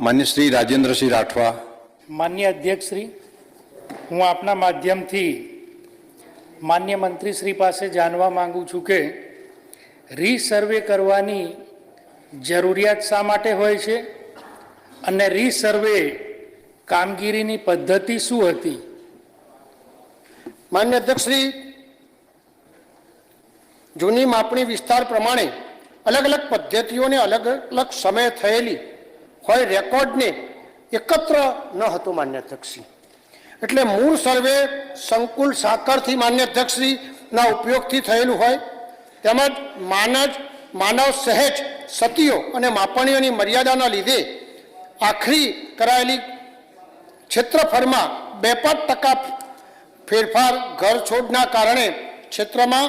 માન્ય શ્રી રાજેન્દ્રસિંહ રાઠવા. માન્ય અધ્યક્ષશ્રી હું આપના માધ્યમથી માન્ય મંત્રી શ્રી પાસે જાણવા માંગુ છું કે રીસર્વે કરવાની જરૂરિયાત શા માટે હોય છે અને રીસર્વે કામગીરીની પદ્ધતિ શું હતી? માન્ય અધ્યક્ષશ્રી જૂની માપણી વિસ્તાર પ્રમાણે અલગ અલગ પદ્ધતિઓને અલગ અલગ સમયે થયેલી હોય રેકોર્ડને એકત્ર ન હતો માન્ય અધ્યક્ષશ્રી. એટલે મૂળ સર્વે સંકુલ સાકરથી માન્ય અધ્યક્ષશ્રીના ઉપયોગથી થયેલું હોય. તેમજ માનજ, માનવ સહેજ, સતીઓ અને માપણીઓની મર્યાદાના લીધે આખરી કરાયેલી ક્ષેત્રફળમાં બે પાંચ ટકા ફેરફાર ઘર છોડના કારણે ક્ષેત્રમાં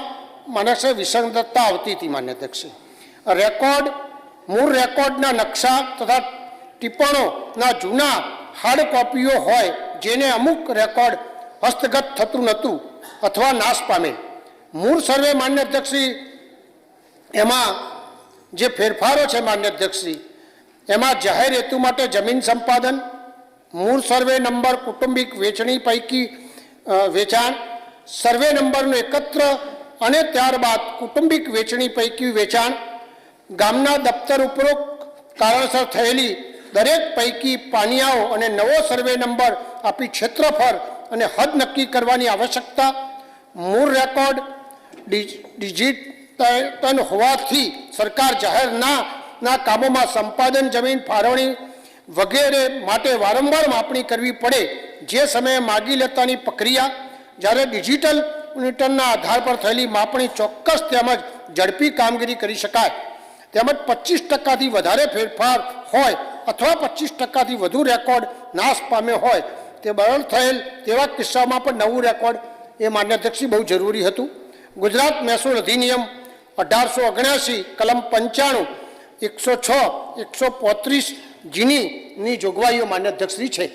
માણસે વિસંગતતા આવતી હતી માન્ય અધ્યક્ષ રેકોર્ડ, મૂળ રેકોર્ડના નકશા તથા ટિપ્પણોના જૂના હાર્ડ કોપીઓ હોય જેને અમુક રેકોર્ડ હસ્તગત થતું નહોતું અથવા નાશ પામેલ મૂળ સર્વે માન્ય અધ્યક્ષશ્રી એમાં જે ફેરફારો છે માન્ય અધ્યક્ષશ્રી એમાં જાહેર હેતુ માટે જમીન સંપાદન, મૂળ સર્વે નંબર, કુટુંબિક વેચણી પૈકી વેચાણ, સર્વે નંબરનું એકત્ર અને ત્યારબાદ કુટુંબિક વેચણી પૈકી વેચાણ, ગામના દફતર ઉપરોક્ત કારણસર થયેલી દરેક પૈકી પાનિયાઓ અને નવો સર્વે નંબર આપી ક્ષેત્રફળ અને હદ નક્કી કરવાની આવશ્યકતા મૂળ રેકોર્ડ ડિજિટન હોવાથી સરકાર જાહેરના ના કામોમાં સંપાદન, જમીન ફાળવણી વગેરે માટે વારંવાર માપણી કરવી પડે જે સમયે માગી લેતાની પ્રક્રિયા જ્યારે ડિજિટલ મોનિટરના આધાર પર થયેલી માપણી ચોક્કસ તેમજ ઝડપી કામગીરી કરી શકાય. તેમજ પચીસ ટકાથી વધારે ફેરફાર હોય અથવા પચીસ ટકાથી વધુ રેકોર્ડ નાશ પામ્યો હોય, તે બરણ થયેલ તેવા કિસ્સામાં પણ નવું રેકોર્ડ એ માન્યાધ્યક્ષી બહુ જરૂરી હતું. ગુજરાત મહેસૂલ અધિનિયમ અઢારસો ઓગણ્યાસી, કલમ પંચાણું, એકસો છ, એકસો પોત્રીસ જીની ની જોગવાઈઓ માન્યાધ્યક્ષી છે.